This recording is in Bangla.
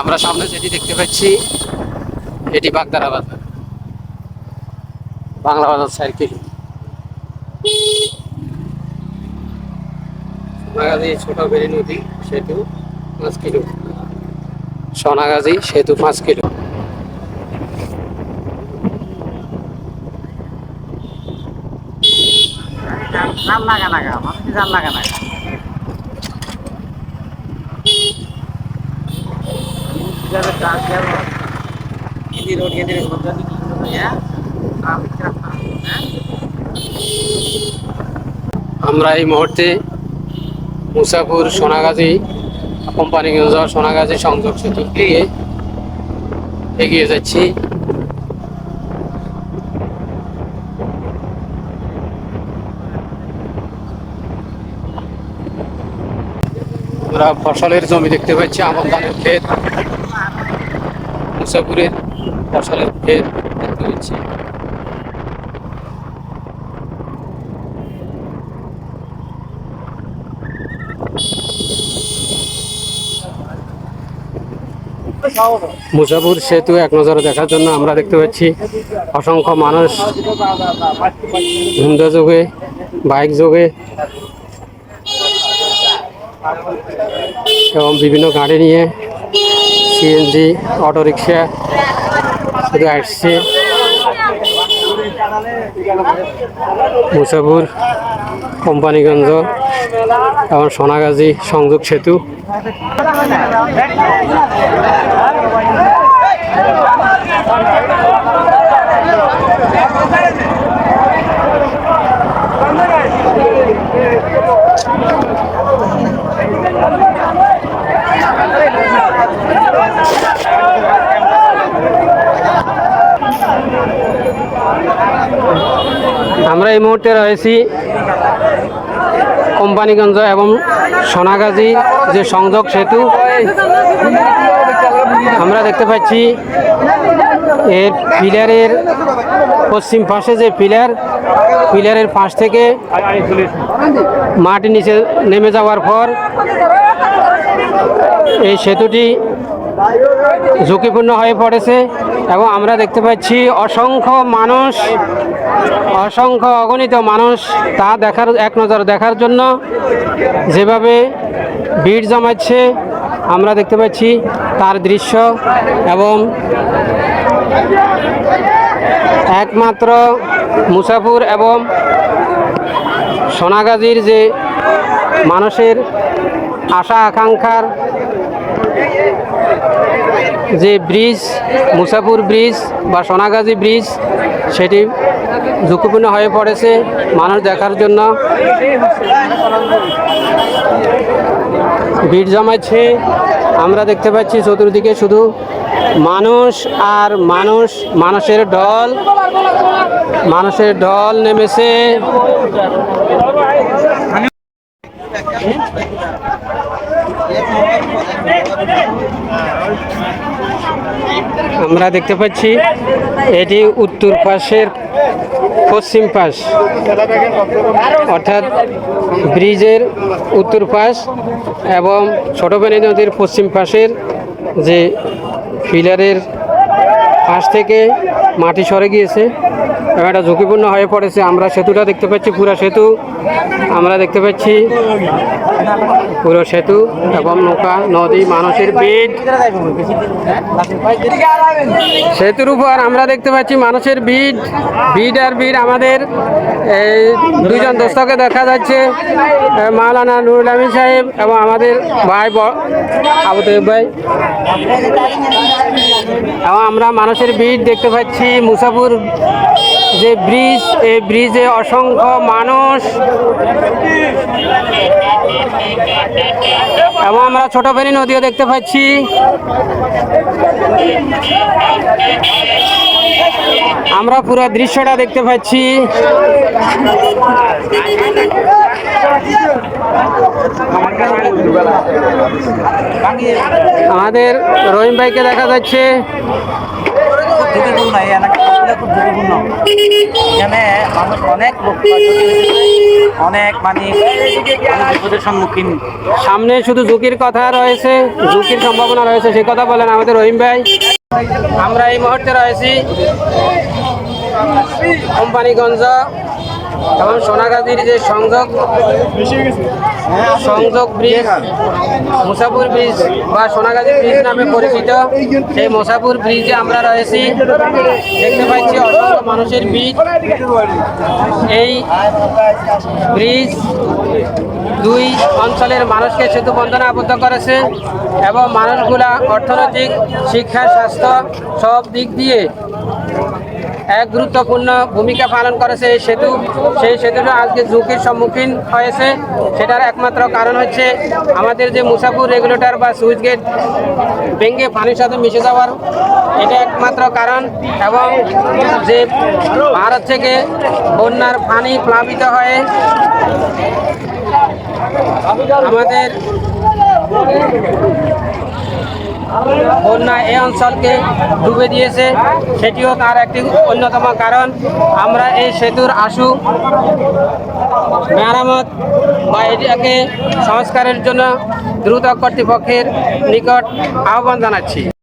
আমরা সামনে যেটি দেখতে পাচ্ছি, এটি বাগদারা বাজার। বাংলা বাজার সার্কেল সোনাগাজী ছোট বেরি নদী, সেতু পাঁচ কিলো। সোনাগাজী সেতু পাঁচ kilo. Road ini road jadi gitu ya traffic traffic আমরা এই মুহূর্তে মুসাফুর সোনাগাজী কোম্পানিগঞ্জ সোনাগাজী সংযোগ সেতুর দিকে এগিয়ে যাচ্ছি। আমরা ফসলের জমি দেখতে পাচ্ছি, আমন ধানের ক্ষেত। মুসাফুরের ফসলের ক্ষেত দেখতে পাচ্ছি মুসাফুর সেতু এক নজরে দেখার জন্য আমরা দেখতে পাচ্ছি অসংখ্য মানুষ হুন্ডা যোগে, বাইক যোগে এবং বিভিন্ন গাড়ি নিয়ে সিএনজি অটোরিক্সা শুধু আসছে। মুসাপুর কোম্পানিগঞ্জ এবং সোনাগাজী সংযোগ সেতু। আমরা এই মুহূর্তে রয়েছি কোম্পানিগঞ্জ এবং সোনাগাজী যে সংযোগ সেতু, আমরা দেখতে পাচ্ছি এর পিলারের পশ্চিম পাশে যে পিলার, পিলারের পাশ থেকে মাটি নিচে নেমে যাওয়ার পর এই সেতুটি ঝুঁকিপূর্ণ হয়ে পড়েছে। এবং আমরা দেখতে পাচ্ছি অসংখ্য মানুষ, অসংখ্য অগণিত মানুষ তা দেখার, এক নজর দেখার জন্য যেভাবে ভিড় জমাচ্ছে, আমরা দেখতে পাচ্ছি তার দৃশ্য এবং একমাত্র মুসাফুর এবং সোনাগাজীর যে মানুষের আশা আকাঙ্ক্ষার যে ব্রিজ, মুসাফুর ব্রিজ বা সোনাগাজী ব্রিজ, সেটি ঝুঁকিপূর্ণ হয়ে পড়েছে মানুষ দেখার জন্য। ভিড় জমাচ্ছে আমরা দেখতে পাচ্ছি চতুর্দিকে শুধু মানুষ আর মানুষ, মানুষের ঢল। মানুষের ঢল নেমেছে। আমরা দেখতে পাচ্ছি এটি উত্তর পাশের পশ্চিম পাশ। অর্থাৎ ব্রিজের উত্তর পাশ এবং ছোটবেনী নদীর পশ্চিম পাশের যে পিলারের পাশ থেকে মাটি সরে গিয়েছে। এবং এটা ঝুঁকিপূর্ণ হয়ে পড়েছে। আমরা সেতুটা দেখতে পাচ্ছি, পুরো সেতু। আমরা দেখতে পাচ্ছি পুরো সেতু এবং নৌকা, নদী, মানুষের ভিড়। সেতুর উপর আমরা দেখতে পাচ্ছি মানুষের ভিড়। ভিড় আর ভিড় আমাদের। এই দুজন দোস্তকে দেখা যাচ্ছে মাওলানা নুরুল আমিন সাহেব এবং আমাদের ভাই আবু তৈব ভাই। এবং আমরা মানুষের ভিড় দেখতে পাচ্ছি মুসাফুর যে ব্রিজ এই ব্রিজে অসংখ্য মানুষ। এবং আমরা ছোট ফেনী নদীও দেখতে পাচ্ছি। আমরা পুরো দৃশ্যটা দেখতে পাচ্ছি। আমাদের রহিম ভাইকে দেখা যাচ্ছে। খুব ঝুঁকিপূর্ণ এখানে মানুষ অনেক অনেক মানে সম্মুখীন। সামনে শুধু ঝুঁকির কথা রয়েছে, ঝুঁকির সম্ভাবনা রয়েছে, সে কথা বলেন আমাদের রহিম ভাই। আমরা এই মুহূর্তে রয়েছি কোম্পানিগঞ্জ, এবং সোনাগাজীর যে সংযোগ সংযোগ ব্রিজ মুসাপুর ব্রিজ বা সোনাগাজী ব্রিজ নামে পরিচিত। সেই মুসাপুর ব্রিজে আমরা রয়েছি। দেখতে পাচ্ছি অসংখ্য মানুষের ভিড়। এই ব্রিজ দুই অঞ্চলের মানুষকে সেতু বন্ধনে আবদ্ধ করেছে এবং মানুষগুলা অর্থনৈতিক শিক্ষা স্বাস্থ্য সব দিক দিয়ে এক গুরুত্বপূর্ণ ভূমিকা পালন করেছে এই সেতু। সেই সেতুটা আজকে ঝুঁকির সম্মুখীন হয়েছে। সেটার একমাত্র কারণ হচ্ছে আমাদের যে মুসাফুর রেগুলেটর বা সুইচ গেট ভেঙে পানির সাথে মিশে যাওয়ার। এটা একমাত্র কারণ এবং যে ভারত থেকে বন্যার পানি প্লাবিত হয়ে আমাদের বন্যা এই অঞ্চলকে ডুবে দিয়েছে। সেটিও তার একটি অন্যতম কারণ, আমরা এই সেতুর আশু, মেরামত বা এটাকে সংস্কারের জন্য দ্রুত কর্তৃপক্ষের নিকট আহ্বান জানাচ্ছি।